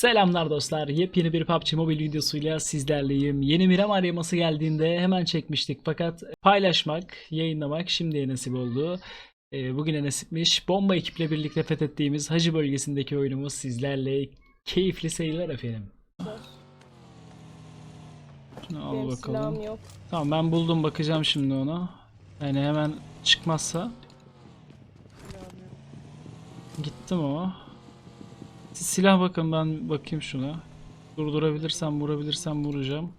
Selamlar dostlar. Yepyeni bir PUBG Mobile videosuyla sizlerleyim. Yeni Miramar yaması geldiğinde hemen çekmiştik fakat paylaşmak, yayınlamak şimdiye nasip oldu. Ee, bugüne nasipmiş. Bomba ekiple birlikte fethettiğimiz Hacı bölgesindeki oyunumuz sizlerle. Keyifli seyirler efendim. Şunu al Benim bakalım. yok. Tamam ben buldum bakacağım şimdi ona. Yani hemen çıkmazsa Gittim o. Silah bakın ben bakayım şuna. Durdurabilirsem vurabilirsem vuracağım.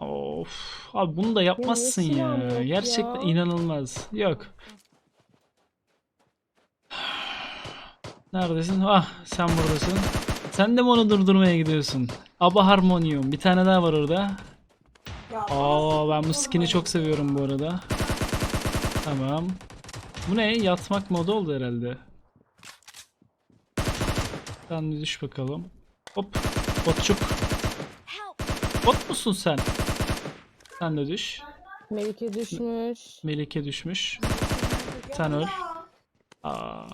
Of. Abi bunu da yapmazsın ya. yok Gerçekten ya? inanılmaz. Yok. Neredesin? Ah sen buradasın. Sen de mi onu durdurmaya gidiyorsun? Aba Harmonium. Bir tane daha var orada. Aa ben bu skin'i çok seviyorum bu arada. Tamam. Bu ne? Yatmak modu oldu herhalde. Sen bir düş bakalım. Hop. Botçuk. Bot musun sen? Sen de düş. Melike düşmüş. Melike düşmüş. Sen öl. Aa.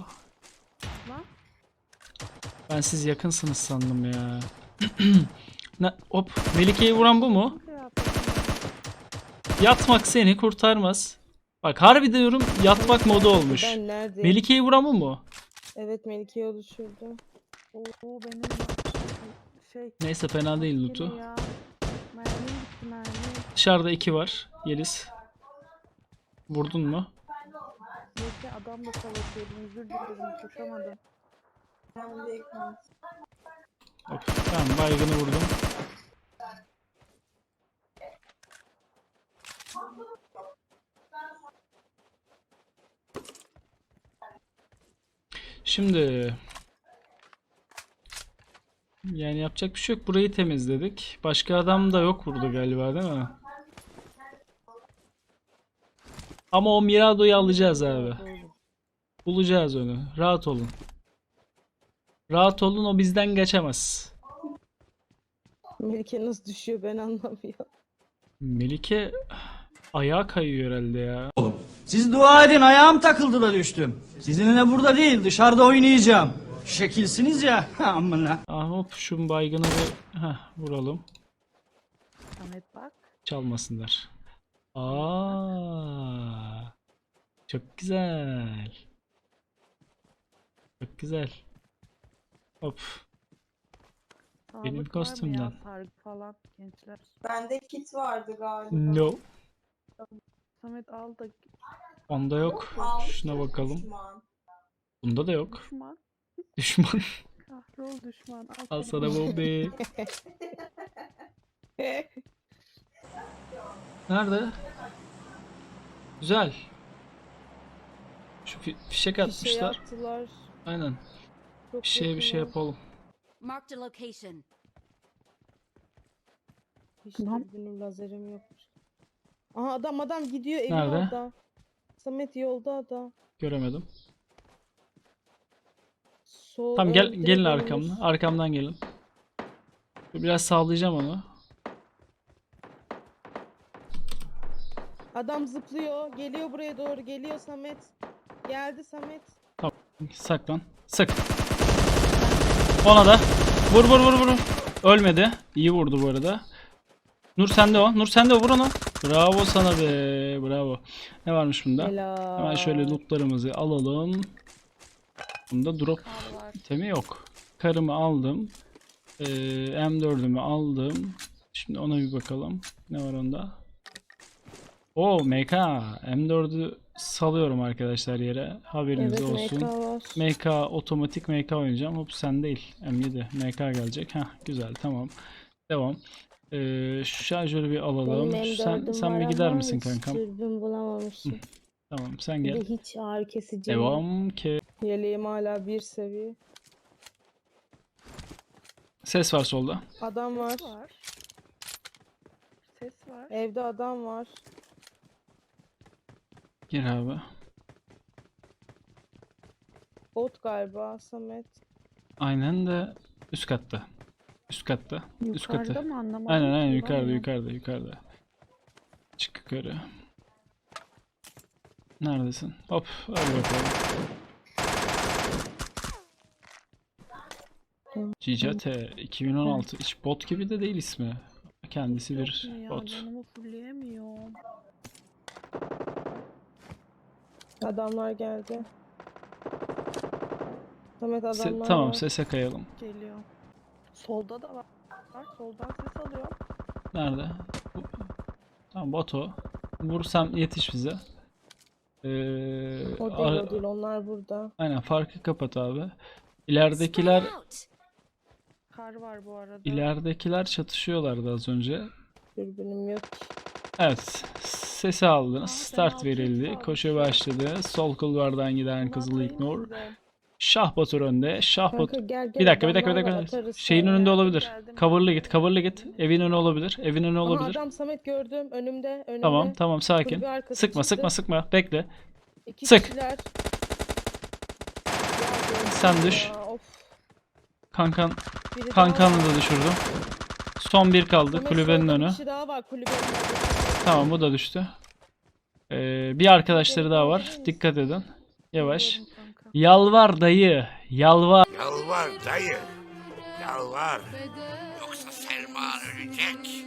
Ben siz yakınsınız sandım ya. ne? Hop. Melike'yi vuran bu mu? Yatmak seni kurtarmaz. Bak harbi diyorum yatmak modu olmuş. Melike'yi vuran bu mu? Evet Melike'yi o düşürdü. Oo benim şey Neyse fena değil loot'u. ya. Mermim gitti mermi. Dışarıda iki var. Yeliz. Vurdun mu? Neyse adamla savaşıyordum özür dilerim koşamadım. Hop. Tamam baygını vurdum. Şimdi yani yapacak bir şey yok. Burayı temizledik. Başka adam da yok burada galiba değil mi? Ama o Mirado'yu alacağız abi. Bulacağız onu. Rahat olun. Rahat olun o bizden kaçamaz. Melike nasıl düşüyor ben anlamıyorum. Melike ayağa kayıyor herhalde ya. Siz dua edin ayağım takıldı da düştüm. Sizinle burada değil dışarıda oynayacağım. Şekilsiniz ya. Amına. Ah hop şu baygını bir heh, vuralım. Samet bak. Çalmasınlar. Aa. Çok güzel. Çok güzel. Hop. Sağlık Benim var mı kostümden. Sargı falan gençler. Bende kit vardı galiba. No. Samet al da Onda yok. Şuna bakalım. düşman. Bunda da yok. düşman. Düşman. Kahrol düşman. Al, Al sana. bombe. Nerede? Güzel. Şu fi- fişek şey atmışlar. yaptılar. Aynen. Çok Bir şeye bir şey yapalım. Marked a location. Hiç Lan. dürbünüm lazerim yokmuş. Aha adam adam gidiyor evin Nerede? orada. Samet yolda adam. Göremedim. Sol Tamam gel gelin arkamdan. Arkamdan gelin. Biraz sağlayacağım onu. Adam zıplıyor. Geliyor buraya doğru. Geliyor Samet. Geldi Samet. Saklan. Sık. Ona da. Vur vur vur vur. Ölmedi. İyi vurdu bu arada. Nur sende o. Nur sende o. Vur onu. Bravo sana be. Bravo. Ne varmış bunda? Helal. Hemen şöyle lootlarımızı alalım. Bunda drop Kar var. itemi yok. Karımı aldım. Ee, M4'ümü aldım. Şimdi ona bir bakalım. Ne var onda? Oo MK. M4'ü salıyorum arkadaşlar yere. Haberiniz Evet olsun. MK var. MK otomatik MK oynayacağım. Hop sen değil. M7 MK gelecek. Heh güzel tamam. Devam. Ee, şu şarjörü bir alalım. Benim sen M4'üm sen bir gider misin kankam? Dürbün bulamamışım. Tamam sen gel. hiç ağrı kesici. Devam ki. Yeleğim hala bir seviye. Ses var solda. Adam var. Ses var. Ses var. Evde adam var. Gir abi. Bot galiba Samet. Aynen de üst katta. Üst katta. Üst Yukarıda katı. mı anlamadım. Aynen aynen yukarıda ya. yukarıda yukarıda. Çık yukarı. Neredesin? Hop hadi bakalım. Cicate 2016 hiç bot gibi de değil ismi. Kendisi bir ya? bot. Canımı fulleyemiyorum. Adamlar geldi. Samet Se- adamlar tamam var. sese kayalım. Geliyor. Solda da var. Var, Soldan ses alıyor. Nerede? Bu- Tamam bot o. Vursam yetiş bize. Ee, O değil o değil onlar burada. aynen farkı kapat abi. İleridekiler out. Kar var bu arada. ileridekiler çatışıyorlardı az önce. Dürbünüm yok. Evet. Sesi aldınız. Start verildi. Koşu başladı. Sol kulvardan giden Kızıl size. Şah Batur önde. Şah Kanka Batur. gel gel. Bir dakika bir dakika bir dakika. atarız Şeyin sonra. önünde olabilir. geldim. Coverlı git, coverlı git. Evin önü olabilir. Evin önü Aha, olabilir. adam Samet gördüm önümde önümde. Tamam tamam sakin. Kulübe arkası Sıkma çıktı. sıkma sıkma. Bekle. İki Sık. kişiler. Sen düş. ya. Kankan Biri daha kankanı var. da düşürdüm. Son bir kaldı Samet, kulübenin solda önü. Kişi daha var kulübenin. Tamam bu da düştü. Ee, bir arkadaşları daha var. Dikkat edin. Yavaş. Kanka. Yalvar dayı. Yalvar. Yalvar dayı. Yalvar. Yoksa Selma ölecek.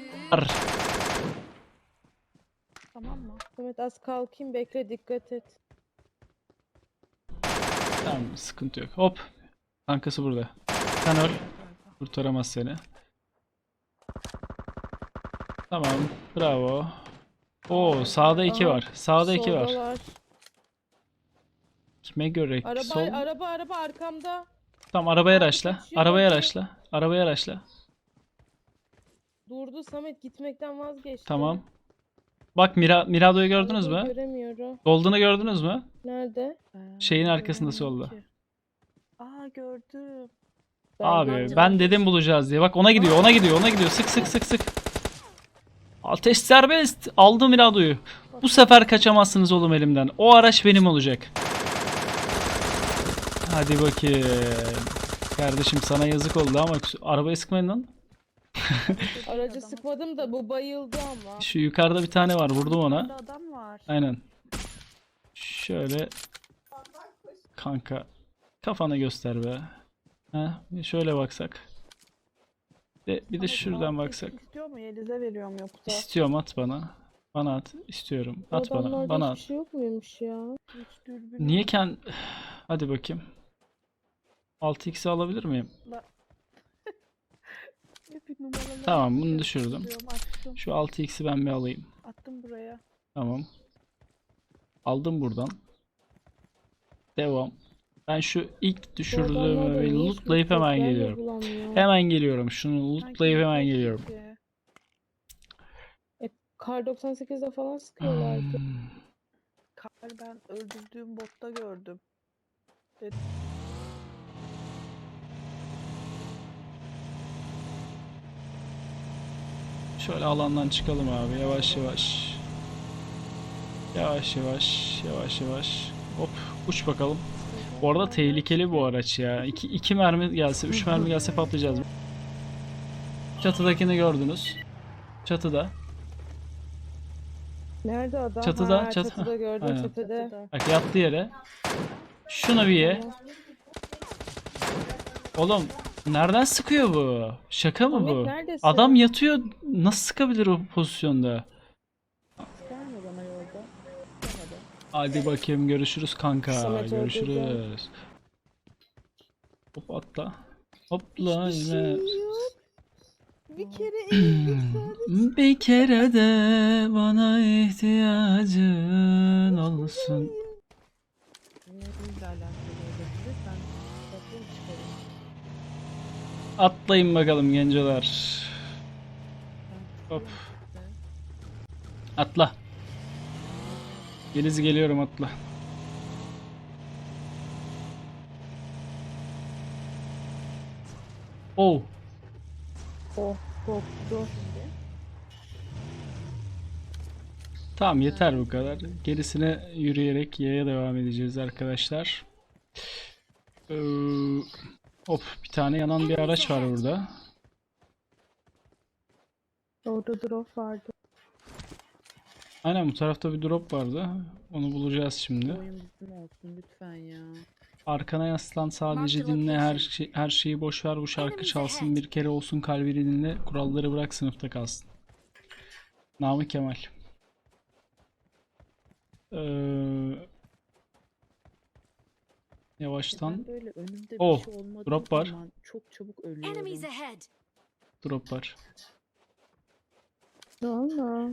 Tamam mı? Samet az kalkayım bekle dikkat et. Tamam sıkıntı yok. Hop. Kankası burada. Sen öl. Kurtaramaz seni. Tamam. Bravo. Oo sağda iki Aha, var. Sağda iki var. Soldalar. Kime göre? Araba Sol. araba araba arkamda. Tamam arabaya araçla. kaçıyor Arabaya araçla. Arabaya araçla. Durdu Samet gitmekten vazgeçti. Tamam. Bak Mira Mirado'yu gördünüz Arabayı mü? Göremiyorum. Golden'ı gördünüz mü? Nerede? Şeyin arkasında solda. Aa gördüm. Ben Abi ben dedim bulacağız diye. Bak ona gidiyor, ona gidiyor, ona gidiyor. Sık sık sık sık. Ateş serbest. Aldım Mirado'yu. Bu sefer kaçamazsınız oğlum elimden. O araç benim olacak. Hadi bakayım. Kardeşim sana yazık oldu ama arabayı sıkmayın lan. Aracı sıkmadım da bu bayıldı ama. Şu yukarıda bir tane var. Vurdum ona. Burada adam var. Aynen. Şöyle kanka kafana göster be. Bir şöyle baksak. De, bir de şuradan baksak. İstiyor mu? Yeliz'e veriyorum yoksa. İstiyorum at bana. Bana at. İstiyorum. At bana. Bana at. şey yok muymuş ya? Hiç dürbün Niye yok. ken... Hadi bakayım. 6x'i alabilir miyim? Hep Tamam, bunu atıyor. düşürdüm. Attım. Şu 6x'i ben bir alayım. Attım buraya. Tamam. Aldım buradan. Devam. Ben şu ilk düşürdüğümü lootlayıp hemen geliyorum. Hemen geliyorum. Şunu lootlayıp hemen geliyorum. ki. Kar 98'de falan sıkıyorlardı. Hmm. Kar ben öldürdüğüm botta gördüm. Şöyle alandan çıkalım abi yavaş yavaş. Yavaş yavaş yavaş yavaş. Hop uç bakalım. Bu arada tehlikeli bu araç ya. İki, iki mermi gelse, üç mermi gelse patlayacağız. Çatıdakini gördünüz. Çatıda. Nerede adam? Çatıda, ha, çat- çatıda gördüm aynen. Çatıda. Bak yattı yere. Şunu bir ye. Oğlum nereden sıkıyor bu? Şaka mı Ahmet bu? neredesin? Adam yatıyor. Nasıl sıkabilir o pozisyonda? Gelme bana yolda. Gelmedi. Hadi bakayım görüşürüz kanka. Samet görüşürüz. Hop atla. Hopla şey yine. Bir kere eğildik sadece. Bir kere de bana ihtiyacın olsun. Çıkarayım. Atlayın bakalım gencolar. Ben Hop. Atla. Yeliz geliyorum atla. Oh. Oh korktu. Tamam yeter bu kadar. Gerisine yürüyerek yaya devam edeceğiz arkadaşlar. Ee, hop bir tane yanan bir araç var burada. Orada drop vardı. Aynen bu tarafta bir drop vardı. Onu bulacağız şimdi. Oyun bizim olsun lütfen ya. Arkana yaslan sadece dinle her şey, her şeyi boş ver bu şarkı çalsın bir kere olsun kalbini dinle kuralları bırak sınıfta kalsın. Namık Kemal. Ee, yavaştan Ben böyle önümde Oh, bir şey drop var. çok çabuk ölüyorum. Drop var. Valla.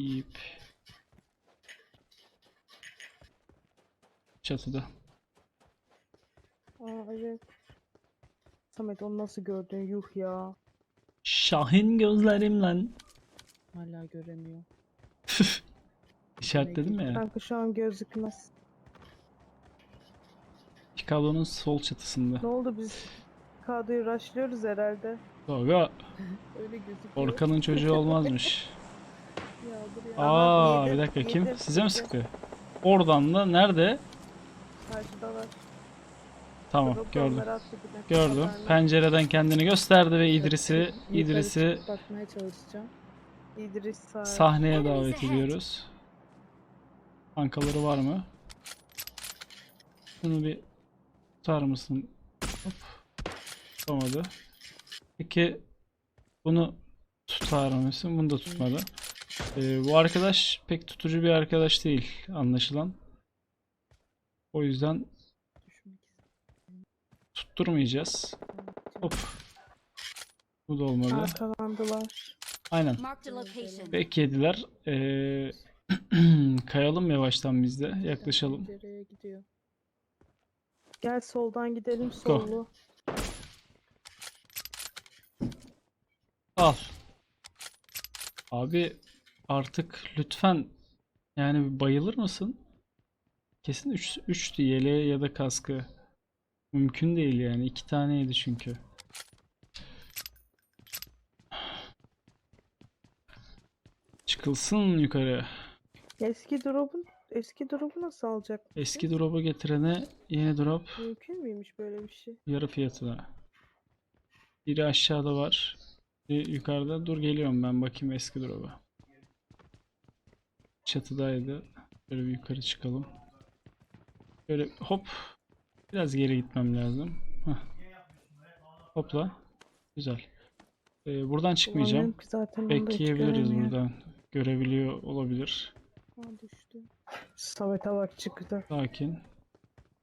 İp. Çatıda. Aa evet. Samet onu nasıl gördün yuh ya. Şahin gözlerimle. Hala göremiyor. İşaretledim ya. Kanka şu an gözükmez. Chicago'nun sol çatısında. Ne oldu biz kadroyu rushlıyoruz herhalde. Gogo. Öyle gözüküyor. Orkan'ın çocuğu olmazmış. Aa bir dakika kim? Size mi sıktı? Oradan da nerede? Karşıda var. Tamam gördüm. Gördüm. Pencereden kendini gösterdi ve İdris'i İdris'i çıkıp bakmaya çalışacağım. İdris sahneye davet ediyoruz. Kankaları var mı? Bunu bir tutar mısın? Hop. Tutamadı. Peki bunu tutar mısın? Bunu da tutmadı. Ee, bu arkadaş pek tutucu bir arkadaş değil anlaşılan. O yüzden tutturmayacağız. Hop. Bu da olmadı. Arkalandılar. Aynen. Location. Beklediler. Ee, kayalım yavaştan biz de. Yaklaşalım. Gel soldan gidelim sollu. Al. Abi artık lütfen yani bayılır mısın? Kesin 3 3 yeleğe ya da kaskı. Mümkün değil yani. iki taneydi çünkü. Çıkılsın yukarı. Eski drop'un eski drop'u nasıl alacak? Eski drop'u getirene yeni drop Mümkün müymüş böyle bir şey? yarı fiyatına. Biri aşağıda var. Biri yukarıda. Dur geliyorum ben bakayım eski drop'a. Çatıdaydı. Böyle bir yukarı çıkalım. Böyle hop. Biraz geri gitmem lazım. Heh. Hopla. Güzel. Ee, buradan çıkmayacağım. Zaten Bekleyebiliriz buradan. Görebiliyor olabilir. Aa düştü. Samet'e bak çıktı. Sakin.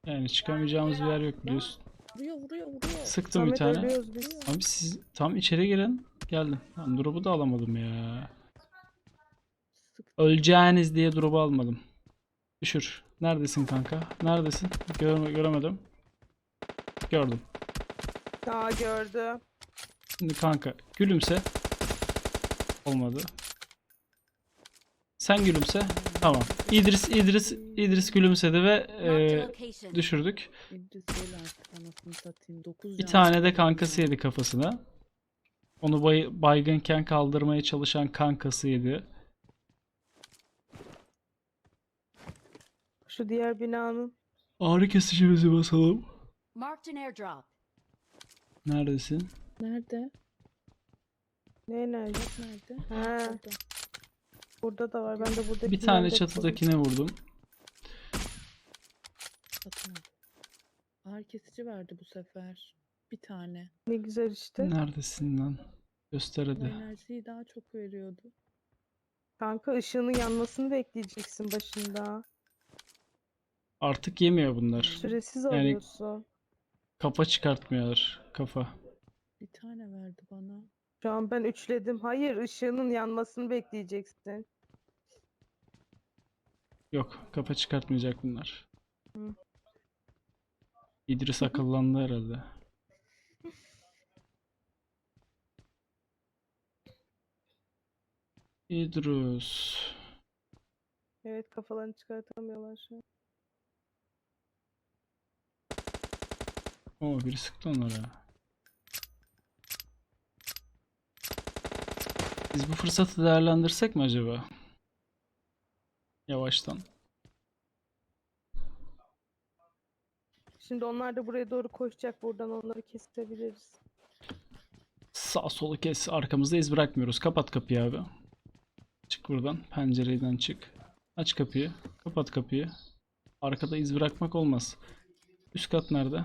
Yani çıkamayacağımız bir yer yok biliyorsun. Vuruyor vuruyor vuruyor. Sıktım bir Samet tane. ölüyoruz biz. Abi siz tam içeri girin. Geldim. Lan drop'u da alamadım ya. Öleceğiniz diye drop'u almadım. Düşür. Neredesin kanka? Neredesin? Görme, göremedim. Gördüm. Aa gördü. Şimdi kanka gülümse. Olmadı. Sen gülümse. Tamam. İdris İdris İdris gülümsedi ve e, düşürdük. İdris öyle artık anasını satayım. 9 Bir tane de kankası yedi kafasına. Onu bay, baygınken kaldırmaya çalışan kankası yedi. Şu diğer binanın. Ağrı kesicimizi basalım. Marked an airdrop. Neredesin? Nerede? Ne nerede? Nerede? Ha, Orada. burada da var. Ben de buradaki Bir tane çatıdakine vurdum. Ağır kesici verdi bu sefer. Bir tane. Ne güzel işte. Neredesin lan? Göster hadi. enerjiyi daha çok veriyordu. Kanka ışığının yanmasını bekleyeceksin başında. Artık yemiyor bunlar. Süresiz Yani- alıyorsun. Kafa çıkartmıyorlar. Kafa. Bir tane verdi bana. Şu an ben üçledim. Hayır ışığının yanmasını bekleyeceksin. Yok. Kafa çıkartmayacak bunlar. Hı. İdris akıllandı herhalde. İdris. Evet kafalarını çıkartamıyorlar şu an. Oo biri sıktı onlara. Biz bu fırsatı değerlendirsek mi acaba? Yavaştan. Şimdi onlar da buraya doğru koşacak. Buradan onları kesebiliriz. Sağ solu kes. Arkamızda iz bırakmıyoruz. Kapat kapıyı abi. Çık buradan. Pencereden çık. Aç kapıyı. Kapat kapıyı. Arkada iz bırakmak olmaz. Üst kat nerede?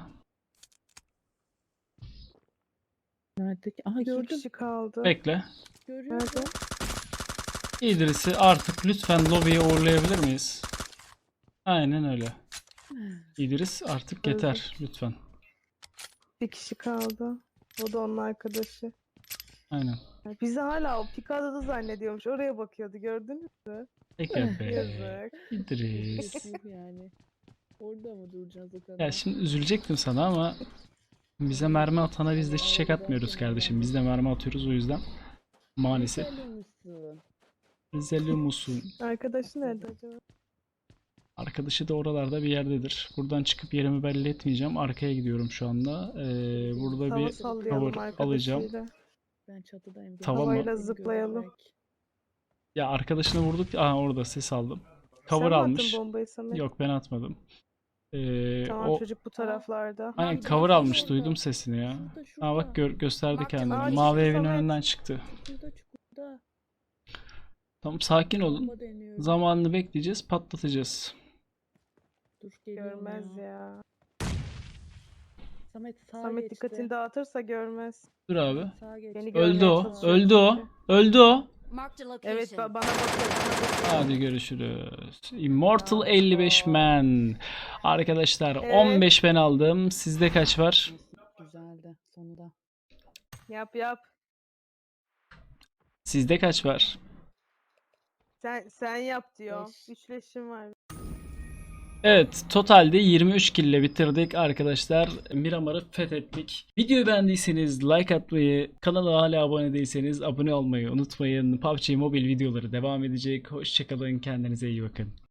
Nerede ki? Aha İki gördüm. kişi kaldı. Bekle. Görüyorum. Nerede? İdris'i artık lütfen lobiye uğurlayabilir miyiz? Aynen öyle. İdris artık yeter lütfen. Bir kişi kaldı. O da onun arkadaşı. Aynen. Bizi hala o Picard'da zannediyormuş. Oraya bakıyordu gördünüz mü? Peki be. Yazık. İdris. Yani. Orada mı duracağız o kadar? Ya şimdi üzülecektim sana ama bize mermi atana biz de çiçek atmıyoruz kardeşim. Biz de mermi atıyoruz o yüzden. Maalesef. Güzel olmuşsun. Rizeli musun? Arkadaşı nerede acaba? Arkadaşı da oralarda bir yerdedir. Buradan çıkıp yerimi belli etmeyeceğim. Arkaya gidiyorum şu anda. Ee, burada Tava bir cover alacağım. Ben çatıdayım. Tava mı? Havayla Beni zıplayalım. ya arkadaşını vurduk. Aa orada ses aldım. Cover Sen almış. bombayı? Yok ben atmadım. Ee, Tamam o çocuk bu taraflarda. aynen cover almış. Şurada. Duydum sesini ya. Şurada, şurada. Aa bak gör, gösterdi kendini. Mavi evin önünden çıktı. Çukurda çukurda. Tamam sakin olun. Zamanını bekleyeceğiz, patlatacağız. Dur Görmez ya. ya. Samet sağa Samet geçti. dikkatini dağıtırsa görmez. Dur abi. Öldü o. Öldü o. Öldü o. Evet ba- bana bakıyor bana bakıyor. Hadi görüşürüz. Immortal 55 man. Arkadaşlar Evet. 15 ben aldım. Sizde kaç var? Güzeldi sonunda. Yap yap. Sizde kaç var? Sen sen yap diyor. Beş. Üçleşim var. Evet, totalde 23 kill ile bitirdik arkadaşlar. Miramar'ı fethettik. Videoyu beğendiyseniz like atmayı, kanala hala abone değilseniz abone olmayı unutmayın. PUBG Mobile videoları devam edecek. Hoşçakalın, kendinize iyi bakın.